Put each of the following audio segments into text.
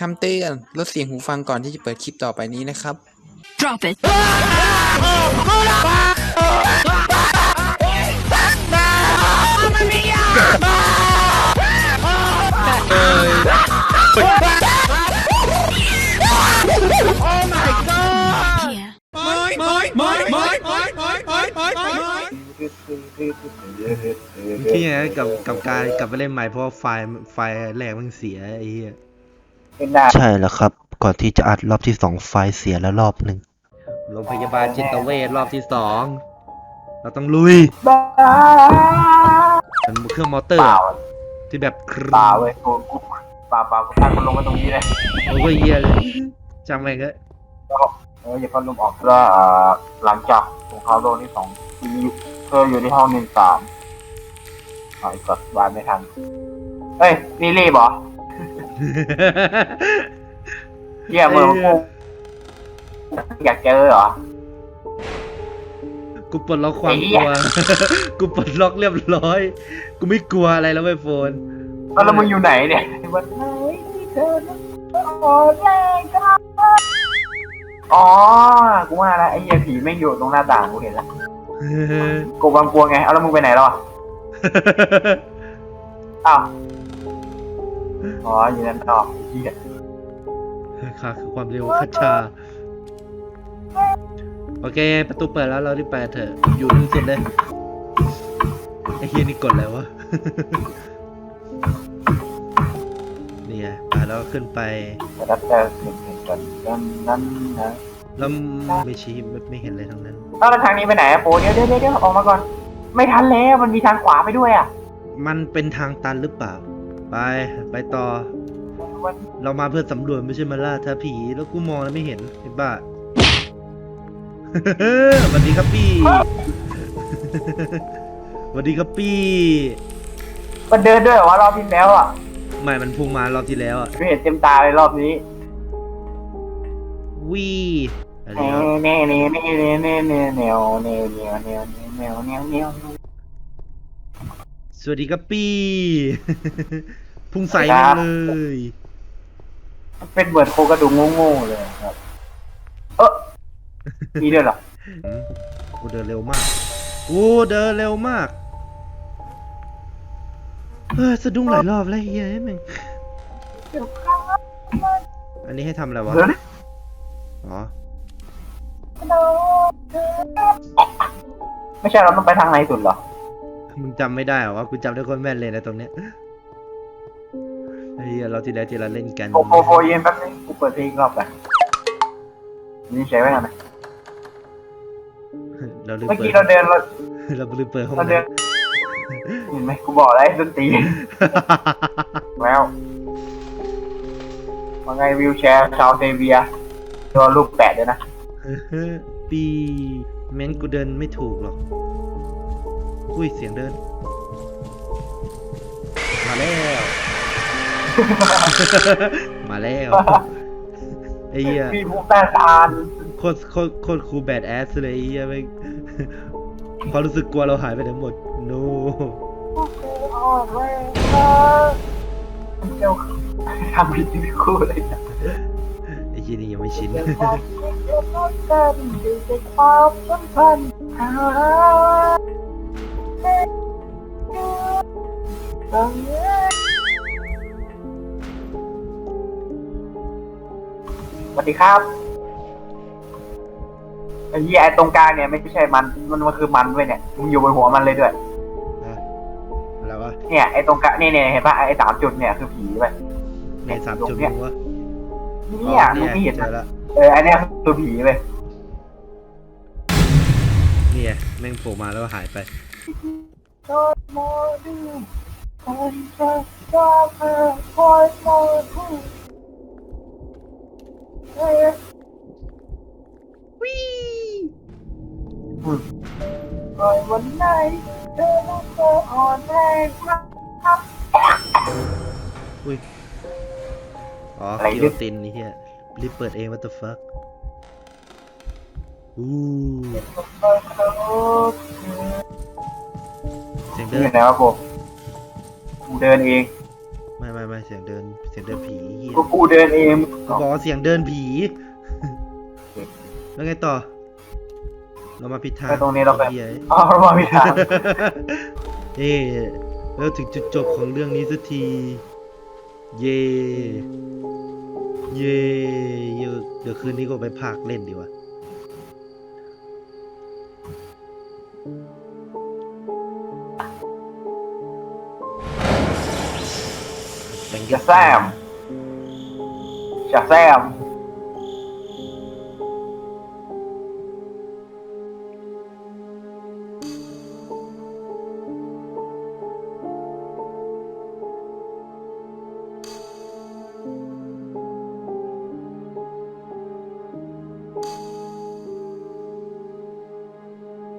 คำเตือนลดเสียงหูฟังก่อนที่จะเปิดคลิปต่อไปนี้นะครับ Drop it. ที่ไงกับกับการกลับไปเล่นใหม่เพราะว่าไฟล์ไฟล์แรกมันเสียไอ้เหี้ย ใช่แล้วครับ ก่อนที่จะอัดรอบที่สองไฟล์เสียแล้วรอบหนึ่งโรงพยาบาลจิตเวชรอบที่สองเราต้องลุยมันเครื่องมอเตอร์เปล่าอะที่แบบครึเปล่าเว้ยกูกูเปล่าเปล่ากูตั้งพัดลมมาตรงนี้เลยโอ้ยเหี้ยเลยจำไปก็เอออย่าพัดลมออกแล้วเอ่อหลังจากสงครามโลกที่สองอยู่เธออยู่ที่ห้องหนึ่งสามหอยกดวานไม่ทันเฮ้ยนี่รีบเหรอ เยี่ยมือกูอยากเจอเหรอ กูปลดล็อกความไอ้กเหี้ลัยวกูปลดล็อกเรียบร้อย กูไม่กลัวอะไรแล้วเว้ยโฟนเอาแล้วมึงอยู่ไหนเนี่ยวันไหนที่เธอนั้นอ่อนแรงกันอ๋อ กูว่าแล้วไอ้เหี้ยผีไม่งอยู่ตรงหน้าต่างกูเห็นแล้วกูบังกลัวไง เอาแล้วมึงไปไหนแล้วอะอ้าว อ๋ออยู่นั่นต่อเหี้ยค่ะคือความเร็วคัชชา โอเค ประตูเปิดแล้วเรารีบไปเถอะ อยู่นิ่งสุดเลย ไอ้เฮียนี่กดแล้ววะเนี่ยอะแล้วก็ขึ้นไปจะรับเจอหนึ่งหนึ่งกันนั้นนั้นนะแล้วไม่ชี้ไม่ไม่เห็นอะไรทั้งนั้นเอาแล้วทางนี้ไปไหนอะโปเดี๋ยวเดี๋ยวเดี๋ยวออกมาก่อน ไม่ทันแล้วมันมีทางขวาไปด้วยอะมันเป็นทางตันหรือเปล่า ไปไปต่อวันเรามาเพื่อสำรวจไม่ใช่มาล่าท้าผีแล้วกูมองแล้วไม่เห็นไอ้บ้าสวัสดีครับพี่สวัสดีครับพี่มันเดินด้วยเหรอวะรอบที่แล้วอะไม่มันพุ่งมารอบที่แล้วอะไม่เห็นเต็มตาเลยรอบนี้วีอะไรเน่ครับเน่เน่เน่เน่เน่เน่เน่เน่เน่เน่เน่เน่เน่เน่ส วัสดีครับพี่พุ่งใส่มาเลยมันเป็นเหมือนโครงกระดูกโง่ๆเลยครับ เออมีด้วยเหรออืมกูเดินเร็วมาก กูเดินเร็วมากเฮ้ยสะดุ้งหลายรอบแล้วเฮียแม่งอันนี้ให้ทำอะไรวะเดี๋ยวนะอ๋อ ไม่ใช่เราต้องไปทางไหนสุดเหรอ มึงจำไม่ได้เหรอวะกูจำได้คนแม่นเลยนะตรงเนี้ยเฮียเราที่แล้วที่เราเล่นกันโปโปโปเย็นแป๊บนึงกูเปิดเพลงอีกรอบไปนี่ใช้ไว้ทำไมเราลืมเมื่อเปิกี้ดเราเดินเราเราลืมเปิดห้องเราเดินน้ำ เห็นไหมกูบอกแล้วไอ้ดนตรี แล้วว่าไงวิวแชร์ชาวเซเบียตัวรูปแปะด้วยนะ ปีแม้นกูเดินไม่ถูกหรอก อุ้ยเสียงเดิน มาแล้ว มาแล้วไอ้เหี้ยมีภูมิต้านทานโคตรโคตรโคตรคูลแบดแอสเลยไอ้เหี้ยแม่งความรู้สึกกลัวเราหายไปไหนหมด no เจ้าทำผิดที่คู่เลยนะไอ้เหี้ยนี่ยังไม่ชินความสัมพันธ์ สวัสดีครับไอ้เหี้ยไอ้ตรงกลางเนี่ยไม่ใช่มัน มันมันคือมันด้วยเนี่ยมึงอยู่บนหัวมันเลยด้วยอะไรวะเนี่ยไอ้ตรงกลางเนี่ยเนี่ยเห็นปะไอ้สามจุดเนี่ยคือผีไปในสามจุดเนี่ยวะเนี่ยอ๋อมึงไม่เห็นเจอละเอออันเนี้ยคือผีไปเนี่ยแม่งโผล่มาแล้วก็หายไป God morning, I'm just driving for my home. Hey, วิ่ง I want night, then I'm so on my back. อุ้ย อ๋ออะไรกิเนี่โยย ตินนี่เฮียรีบเปิดเอง what the fuck อู้ It's a photo งเดินี่นไหนวะผมกูเดินเองไม่ไม่ไม่เสียงเดินเสียงเดินผีเหี้ยกูกูเดินเองกูบอกว่าเสียงเดินผี แล้วไงต่อ เรามาผิดทางไปตรงนี้เราไปเหี้ย อ๋อมาไม่ทันเอ๊แล้วถึงจุดจบของเรื่องนี้สักที เย่เย่เดี๋ยวเดี๋ยวคืนนี้ก็ไปพากเล่นดีกว่าจะ แซมจะแซม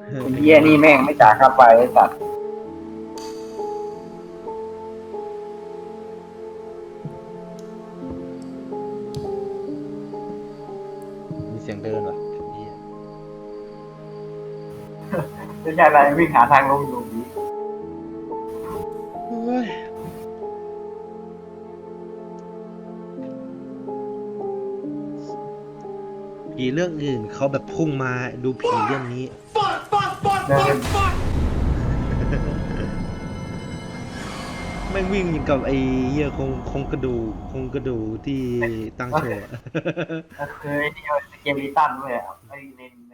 เออไอ้เหี้ยนี่แม่งไม่จ่ายค่าไฟไอ้สัตว์ ไม่ใช่อะไรวิ่งหาทางลงอยู่ดีโอ้ยผีเรื่องอื่นเขาแบบพุ่งมาดูผีเรื่องนี้ เดินแม่งวิ่งอย่างกับไอ้เหี้ยคงคงกระดูกคงกระดูกที่ตั้งโชว์อะ ก็คือไอ้นี่มันเกมลิตันด้วยอะไอ้ในใน